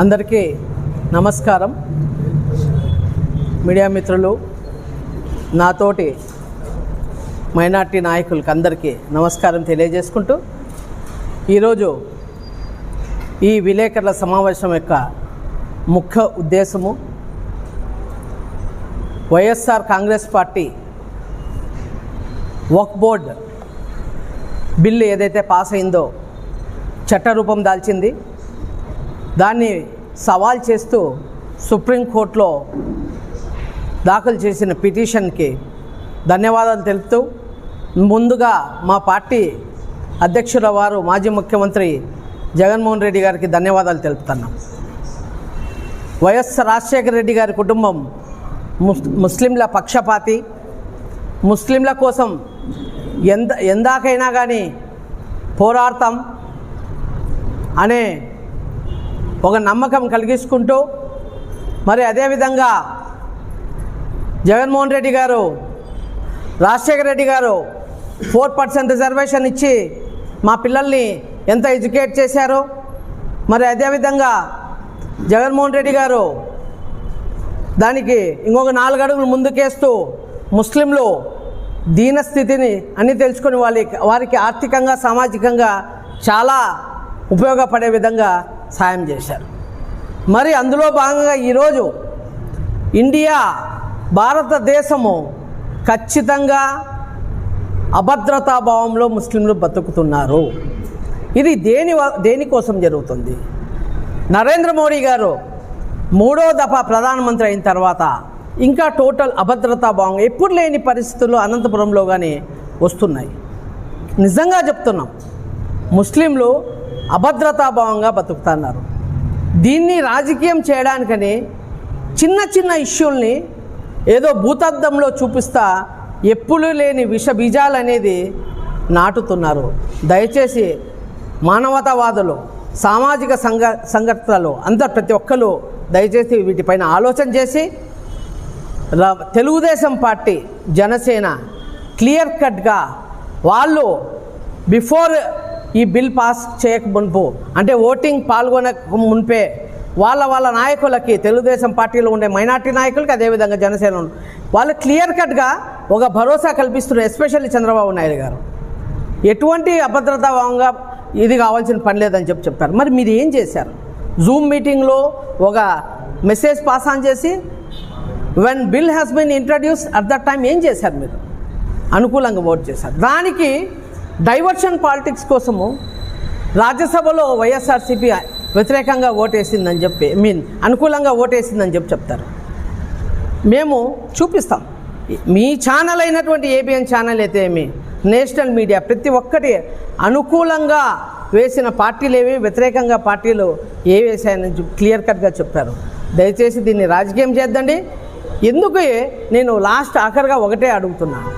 అందరికీ నమస్కారం. మీడియా మిత్రులు నాతోటి మైనార్టీ నాయకులకి అందరికీ నమస్కారం తెలియజేసుకుంటూ ఈరోజు ఈ విలేకరుల సమావేశం యొక్క ముఖ్య ఉద్దేశము YSR Congress party Waqf board bill ఏదైతే పాస్ అయిందో చట్టరూపం దాల్చింది. దాన్ని సవాల్ చేస్తూ సుప్రీంకోర్టులో దాఖలు చేసిన పిటిషన్కి ధన్యవాదాలు తెలుపుతూ ముందుగా మా పార్టీ అధ్యక్షుల వారు మాజీ ముఖ్యమంత్రి జగన్మోహన్ రెడ్డి గారికి ధన్యవాదాలు తెలుపుతున్నాం. వైఎస్ రాజశేఖర రెడ్డి గారి కుటుంబం ముస్ ముస్లింల పక్షపాతి. ముస్లింల కోసం ఎంత ఎందాకైనా కానీ పోరాడతాం అనే ఒక నమ్మకం కలిగించుకుంటూ మరి అదేవిధంగా జగన్మోహన్ రెడ్డి గారు రాజశేఖర రెడ్డి గారు ఫోర్ పర్సెంట్ రిజర్వేషన్ ఇచ్చి మా పిల్లల్ని ఎంత ఎడ్యుకేట్ చేశారు మరి అదేవిధంగా జగన్మోహన్ రెడ్డి గారు దానికి ఇంకొక నాలుగు అడుగులు ముందుకేస్తూ ముస్లింలు దీనస్థితిని అన్నీ తెలుసుకొని వాళ్ళకి వారికి ఆర్థికంగా సామాజికంగా చాలా ఉపయోగపడే విధంగా సాయం చేశారు. మరి అందులో భాగంగా ఈరోజు ఇండియా భారతదేశము ఖచ్చితంగా అభద్రతాభావంలో ముస్లింలు బతుకుతున్నారు. ఇది దేని వ- దేనికోసం జరుగుతుంది? నరేంద్ర మోడీ గారు మూడో దఫా ప్రధానమంత్రి అయిన తర్వాత ఇంకా టోటల్ అభద్రతా భావం ఎప్పుడు లేని పరిస్థితులు అనంతపురంలో కానీ వస్తున్నాయి. నిజంగా చెప్తున్నాం. ముస్లింలు అభద్రతాభావంగా బతుకుతున్నారు. దీన్ని రాజకీయం చేయడానికని చిన్న చిన్న ఇష్యూల్ని ఏదో భూతద్దంలో చూపిస్తా ఎప్పులు లేని విష బీజాలు అనేది నాటుతున్నారు. దయచేసి మానవతావాదులు సామాజిక సంఘ సంఘటనలు అందరు ప్రతి ఒక్కరు దయచేసి వీటిపైన ఆలోచన చేసి తెలుగుదేశం పార్టీ జనసేన క్లియర్ కట్గా వాళ్ళు బిఫోర్ ఈ బిల్ పాస్ చేయక మునుపు అంటే ఓటింగ్ పాల్గొనక మునిపే వాళ్ళ వాళ్ళ నాయకులకి తెలుగుదేశం పార్టీలో ఉండే మైనార్టీ నాయకులకి అదేవిధంగా జనసేన వాళ్ళు క్లియర్ కట్గా ఒక భరోసా కల్పిస్తున్నారు ఎస్పెషల్లీ చంద్రబాబు నాయుడు గారు. ఎటువంటి అభద్రతాభావంగా ఇది కావాల్సిన పని లేదని చెప్పి చెప్పారు మరి మీరు ఏం చేశారు? జూమ్ మీటింగ్లో ఒక మెసేజ్ పాస్ ఆన్ చేసి when bill has been introduce at that time ఏం చేశారు మీరు? అనుకూలంగా ఓట్ చేశారు. దానికి డైవర్షన్ పాలిటిక్స్ కోసము రాజ్యసభలో వైఎస్ఆర్సీపీ వ్యతిరేకంగా ఓటేసిందని చెప్పి మీన్ అనుకూలంగా ఓటేసిందని చెప్పి చెప్తారు. మేము చూపిస్తాం. మీ ఛానల్ అయినటువంటి ఏబిఎన్ ఛానల్ అయితే ఏమి నేషనల్ మీడియా ప్రతి ఒక్కటి అనుకూలంగా వేసిన పార్టీలు ఏవి వ్యతిరేకంగా పార్టీలు ఏ వేసాయని క్లియర్ కట్గా చెప్పారు. దయచేసి దీన్ని రాజకీయం చేద్దండి. ఎందుకు నేను లాస్ట్ ఆఖరిగా ఒకటే అడుగుతున్నాను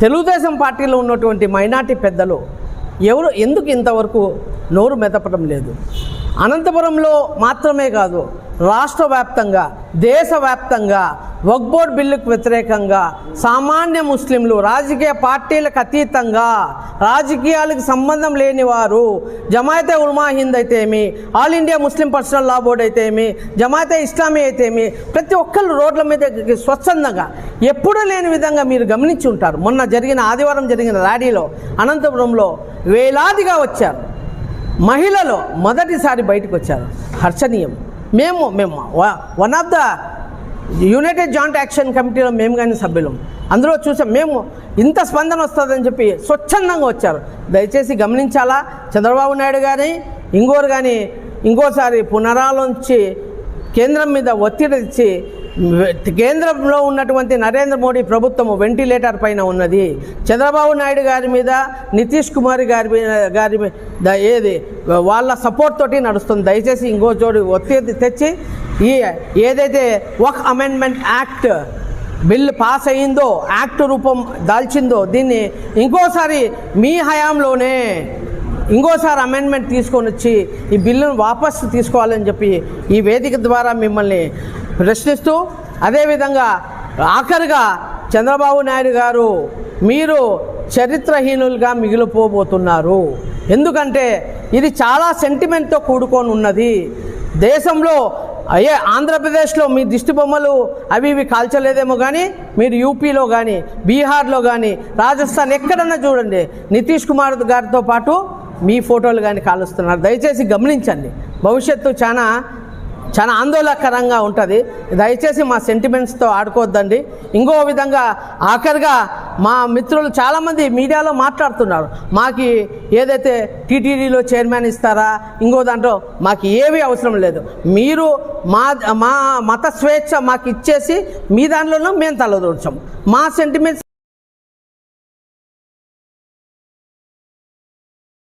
తెలుగుదేశం పార్టీలో ఉన్నటువంటి మైనార్టీ పెద్దలు ఎవరు ఎందుకు ఇంతవరకు నోరు మెదపడం లేదు? అనంతపురంలో మాత్రమే కాదు రాష్ట్ర వ్యాప్తంగా దేశవ్యాప్తంగా వక్బోర్డ్ బిల్లుకు వ్యతిరేకంగా సామాన్య ముస్లింలు రాజకీయ పార్టీలకు అతీతంగా రాజకీయాలకు సంబంధం లేని వారు జమాయతే ఉల్మా హింద్ అయితే ఏమి all India Muslim personal law board అయితే ఏమి జమాయతే ఇస్లామీ అయితే ఏమి ప్రతి ఒక్కరు రోడ్ల మీద స్వచ్ఛందంగా ఎప్పుడూ లేని విధంగా మీరు గమనించి ఉంటారు. మొన్న జరిగిన ఆదివారం జరిగిన ర్యాలీలో అనంతపురంలో వేలాదిగా వచ్చారు. మహిళలు మొదటిసారి బయటకు వచ్చారు. హర్షణీయం. మేము మేము one of the united joint action కమిటీలో మేము కానీ సభ్యులం. అందులో చూసాం మేము ఇంత స్పందన వస్తుందని చెప్పి స్వచ్ఛందంగా వచ్చారు. దయచేసి గమనించాలా? చంద్రబాబు నాయుడు కానీ ఇంకోరు కానీ ఇంకోసారి పునరాలోంచి కేంద్రం మీద ఒత్తిడి ఇచ్చి కేంద్రంలో ఉన్నటువంటి నరేంద్ర మోడీ ప్రభుత్వం వెంటిలేటర్ పైన ఉన్నది. చంద్రబాబు నాయుడు గారి మీద నితీష్ కుమార్ గారి గారి మీద ద- ఏది వాళ్ళ సపోర్ట్ తోటి నడుస్తుంది. దయచేసి ఇంకో చోటు ఒత్తిడి తెచ్చి ఈ ఏదైతే ఒక అమెండ్మెంట్ యాక్ట్ బిల్ పాస్ అయ్యిందో యాక్ట్ రూపం దాల్చిందో దీన్ని ఇంకోసారి మీ హయాంలోనే ఇంకోసారి అమెండ్మెంట్ తీసుకొని వచ్చి ఈ బిల్లును వాపస్ తీసుకోవాలని చెప్పి ఈ వేదిక ద్వారా మిమ్మల్ని ప్రశ్నిస్తూ అదేవిధంగా ఆఖరిగా చంద్రబాబు నాయుడు గారు మీరు చరిత్రహీనులుగా మిగిలిపోబోతున్నారు. ఎందుకంటే ఇది చాలా సెంటిమెంట్తో కూడుకొని ఉన్నది దేశంలో అయ్యే ఆంధ్రప్రదేశ్లో మీ దిష్టి బొమ్మలు అవి ఇవి కాల్చలేదేమో కానీ మీరు యూపీలో కానీ బీహార్లో కానీ రాజస్థాన్ ఎక్కడన్నా చూడండి నితీష్ కుమార్ గారితో పాటు మీ ఫోటోలు కానీ కాలుస్తున్నారు. దయచేసి గమనించండి. భవిష్యత్తు చాలా చాలా ఆందోళనకరంగా ఉంటుంది. దయచేసి మా సెంటిమెంట్స్తో ఆడుకోవద్దండి. ఇంకో విధంగా ఆఖరిగా మా మిత్రులు చాలామంది మీడియాలో మాట్లాడుతున్నారు. మాకు ఏదైతే టీటీడీలో చైర్మన్ ఇస్తారా ఇంకో దాంట్లో మాకు ఏమీ అవసరం లేదు. మీరు మా మా మత స్వేచ్ఛ మాకు ఇచ్చేసి మీ దాంట్లోనూ మేము తలదూర్చాం. మా సెంటిమెంట్స్